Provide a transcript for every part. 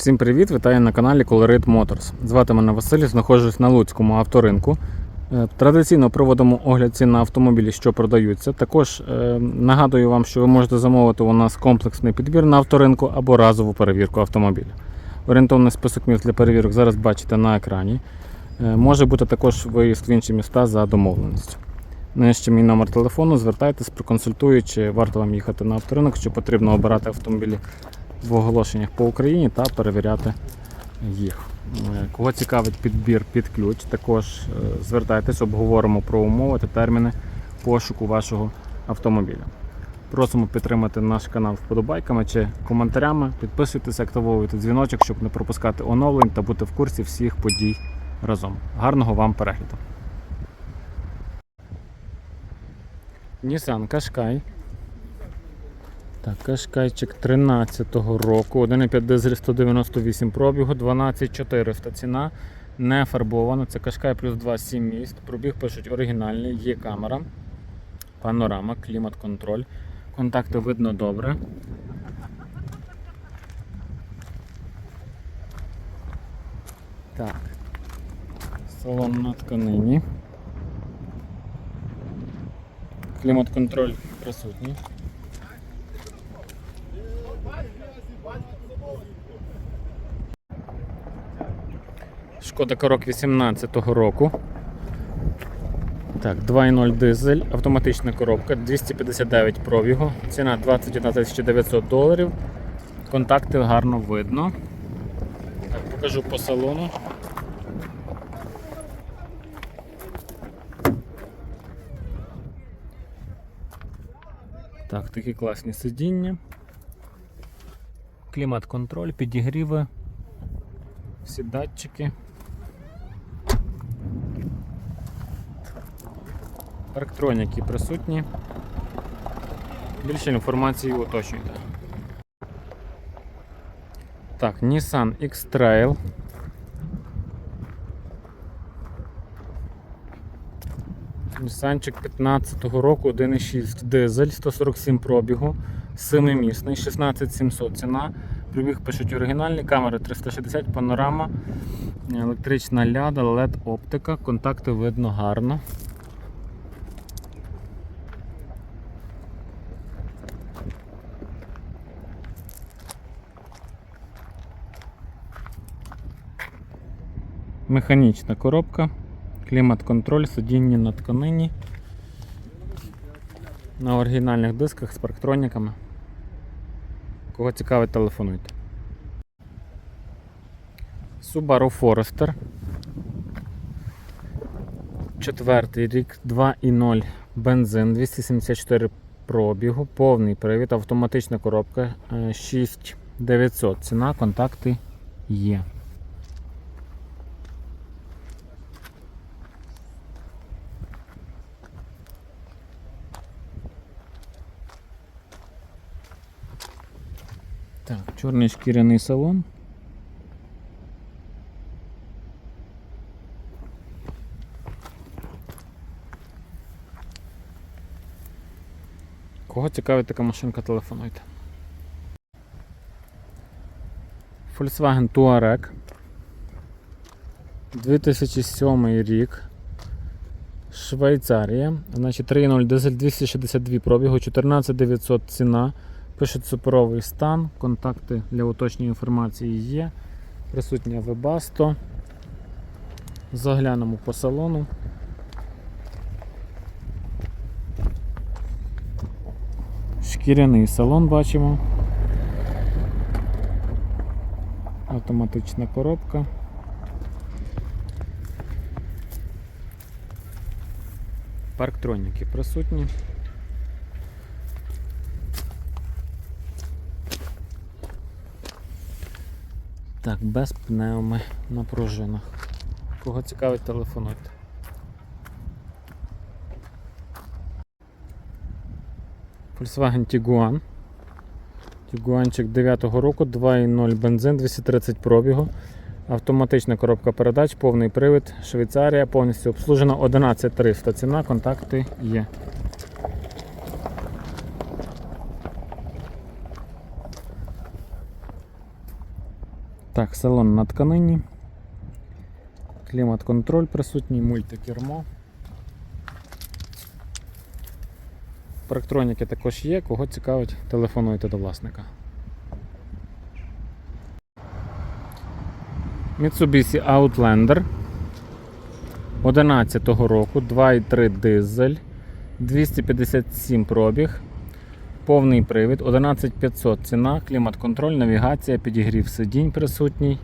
Всім привіт! Вітаю на каналі Colorit Motors. Звати мене Василь, знаходжусь на Луцькому авторинку. Е, Традиційно проводимо огляд цін на автомобілі, що продаються. Також е, нагадую вам, що ви можете замовити у нас комплексний підбір на авторинку або разову перевірку автомобіля. Орієнтовний список міст для перевірок зараз бачите на екрані. Е, Може бути також виїзд в інші міста за домовленістю. Нижче мій номер телефону, звертайтесь, проконсультую, чи варто вам їхати на авторинок, чи потрібно обирати автомобілі в оголошеннях по Україні та перевіряти їх. Е, Кого цікавить підбір під ключ, також е, звертайтесь, обговоримо про умови та терміни пошуку вашого автомобіля. Просимо підтримати наш канал вподобайками чи коментарями. Підписуйтесь, активовуйте дзвіночок, щоб не пропускати оновлень та бути в курсі всіх подій разом. Гарного вам перегляду! Nissan Qashqai так, кашкайчик 13-го року, 1,5 дизель 198 пробігу, 12400 ціна, не фарбована. Це кашкай плюс 2 7 місць. Пробіг пишуть оригінальний, є камера, панорама, клімат-контроль. Контакти видно добре. Так. Салон на тканині. Клімат-контроль присутній. Шкода Корок 18-го року. Так, 2.0 дизель, автоматична коробка, 259 пробігу, ціна 21 900 доларів. Контакти гарно видно. Так, покажу по салону. Так, такі класні сидіння. Клімат-контроль, підігріви, всі датчики. Парктроніки присутні. Більше інформації уточнюйте. Так, Nissan X-Trail. Нісанчик 15-го року, 1,6 дизель, 147 пробігу, 7-місний, 16700 ціна. Пробіг пишуть оригінальні камери 360, панорама, електрична ляда, LED оптика, контакти видно гарно. Механічна коробка, клімат-контроль, сидіння на тканині. На оригінальних дисках з парктроніками. Кого цікавить, телефонуйте. Subaru Forester. Четвертий рік 2.0 бензин 274 пробігу, повний привід, автоматична коробка е, 6900. Ціна, контакти є. Так, чорний шкіряний салон. Кого цікавить така машинка, телефонуйте. Volkswagen Touareg. 2007 рік. Швейцарія. Значить 3.0 дизель 262 пробігу, 14900 ціна. Пишуть суперовий стан, контакти для уточнення інформації є. Присутня Webasto. Заглянемо по салону. Шкіряний салон бачимо. Автоматична коробка. Парктроніки присутні. Так, без пневми на пружинах. Кого цікавить, телефонуйте. Volkswagen Tiguan. Тігуанчик 9-го року, 2.0 бензин, 230 пробігу. Автоматична коробка передач, повний привід, Швейцарія, повністю обслужена 11300. Ціна, контакти є. Так, салон на тканині. Клімат-контроль присутній, мультикермо. Парктроніки також є, кого цікавить, телефонуйте до власника. Mitsubishi Outlander 11 року, 2,3 дизель, 257 пробіг, повний привід, 11500 ціна, клімат-контроль, навігація, підігрів сидінь присутній.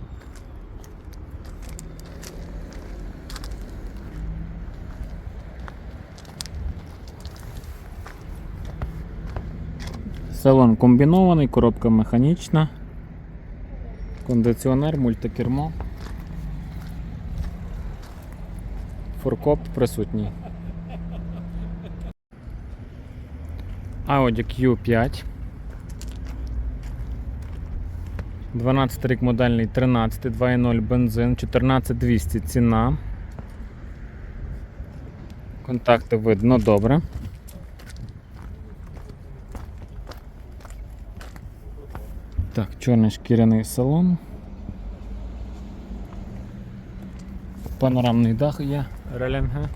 Салон комбінований, коробка механічна, кондиціонер, мультикермо. Форкоп присутній. Audi Q5. 12 рік модельний 13, 2.0 бензин, 14200 ціна. Контакти видно добре. Так, чорний шкіряний салон. Панорамний дах є, релінги.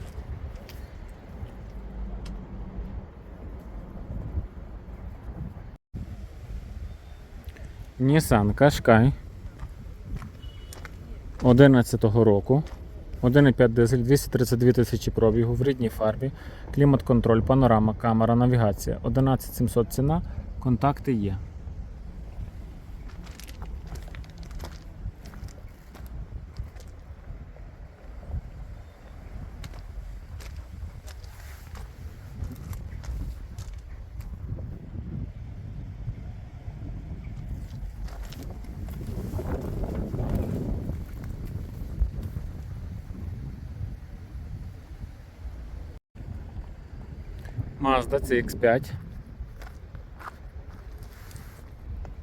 Nissan Qashqai 11 року. 1,5 дизель, 232 тисячі пробігу в рідній фарбі, клімат-контроль, панорама, камера, навігація. 11700 ціна, контакти є. Mazda CX5.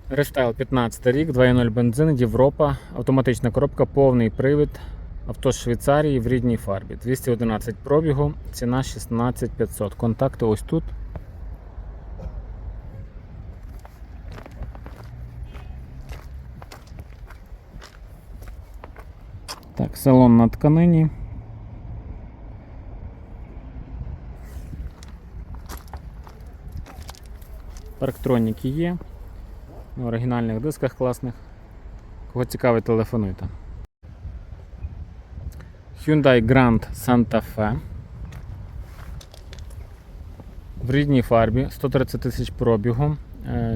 Рестайл 15 рік, 2.0 бензин, Європа, автоматична коробка, повний привід. Авто з Швейцарії в рідній фарбі. 211 пробігу, ціна 16500. Контакти ось тут. Так, салон на тканині. Парктроніки є. На оригінальних дисках класних. Кого цікавить, телефонуйте. Hyundai Grand Santa Fe. В рідній фарбі 130 тисяч пробігу.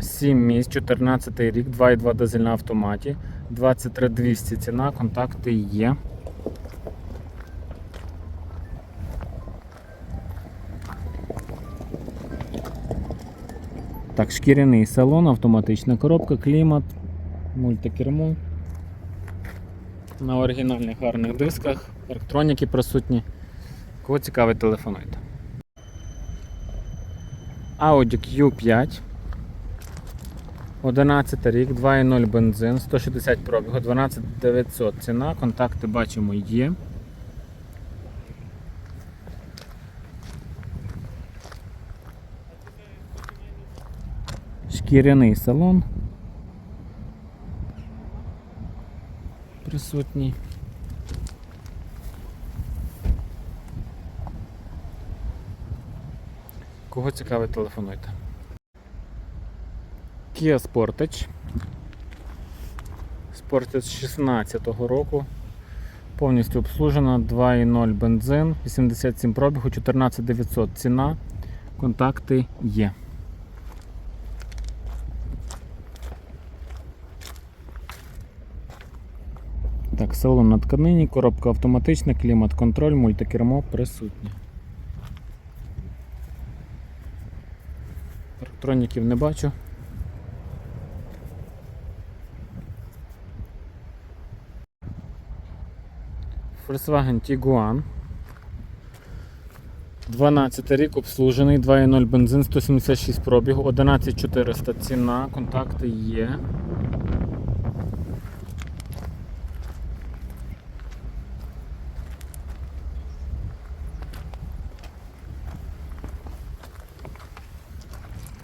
7 місць, 14 рік, 2,2 дизель на автоматі, 23 200 ціна, контакти є. Так, шкіряний салон, автоматична коробка, клімат, мультикермо. На оригінальних гарних дисках, електроніки присутні. Кого цікавить, телефонуйте. Audi Q5. 11 рік, 2.0 бензин, 160 пробігу, 12900 ціна, контакти бачимо є. Шкіряний салон. Присутній. Кого цікавить, телефонуйте. Kia Sportage. Sportage 16-го року. Повністю обслужена, 2.0 бензин, 87 пробігу, 14900 ціна. Контакти є. Так, салон на тканині, коробка автоматична, клімат-контроль, мультикермо присутнє. Електроніків не бачу. Volkswagen Tiguan. 12 рік обслужений, 2.0 бензин, 176 пробігу, 11400 ціна, контакти є.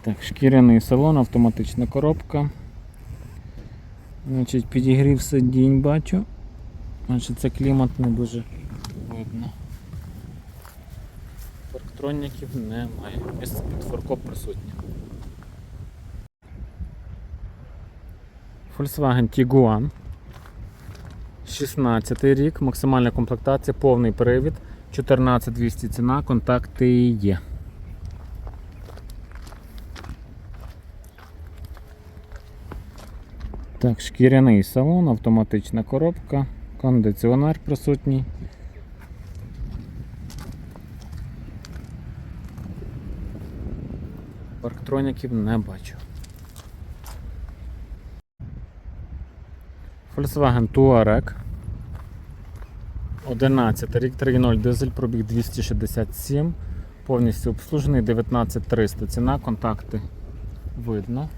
Так, шкіряний салон, автоматична коробка. Значить, підігрів сидінь бачу. Значить, це клімат не дуже видно. Парктроніків немає. Місце під форкоп присутнє. Volkswagen Tiguan. 16 рік, максимальна комплектація, повний привід, 14200 ціна, контакти є. Так, шкіряний салон, автоматична коробка, кондиціонер присутній. Парктроніків не бачу. Volkswagen Touareg. 11 рік 3.0 дизель, пробіг 267, повністю обслужений 19300 ціна, контакти видно.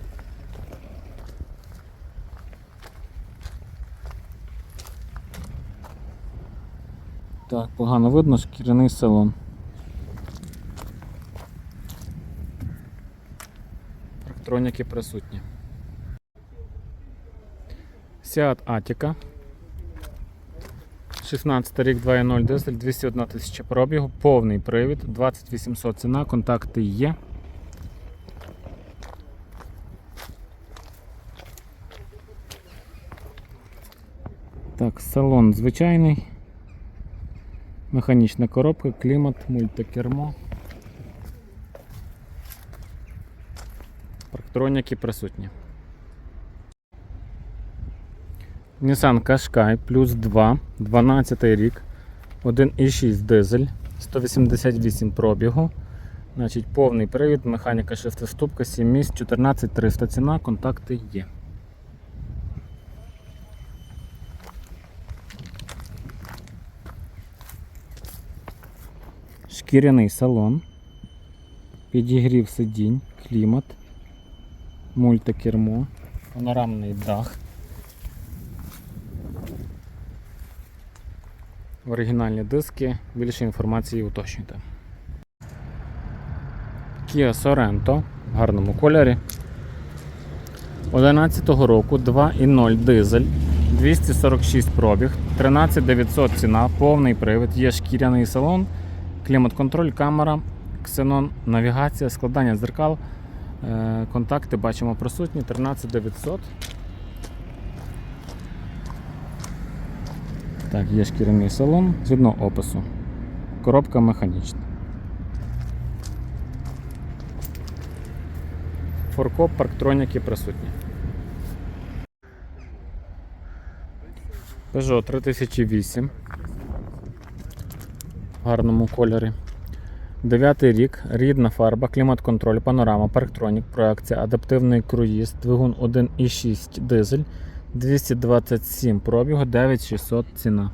Так, погано видно, шкіряний салон. Парктроніки присутні. Seat Atika. 16 рік 2.0 дизель, 201 тисяча пробігу, повний привід, 2800 ціна, контакти є. Так, салон звичайний. Механічна коробка, клімат, мультикермо. Парктроніки присутні. Nissan Qashqai плюс 2, 12 рік, 1,6 дизель, 188 пробігу. Значить, повний привід, механіка шестиступка, 7 місць, 14300 ціна, контакти є. Шкіряний салон, підігрів сидінь, клімат, мультикермо, панорамний дах. Оригінальні диски, більше інформації уточнюйте. Kia Sorento в гарному кольорі. 11 року 2.0 дизель, 246 пробіг, 13900 ціна, повний привід, є шкіряний салон, клімат-контроль, камера, ксенон, навігація, складання дзеркал. Е, Контакти бачимо присутні 13900. Так, є шкіряний салон згідно опису. Коробка механічна. Форкоп, парктроніки присутні. Peugeot 3008 в гарному кольорі. Дев'ятий рік, рідна фарба, клімат-контроль, панорама, парктронік, проекція, адаптивний круїз, двигун 1,6 дизель, 227 пробігу, 9600 ціна.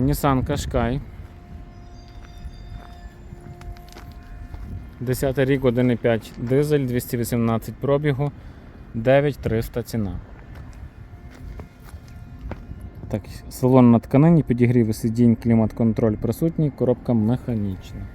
Nissan Qashqai. 10 рік 1,5 дизель, 218 пробігу, 9300 ціна. Так, салон на тканині, підігрів сидінь, клімат-контроль присутній, коробка механічна.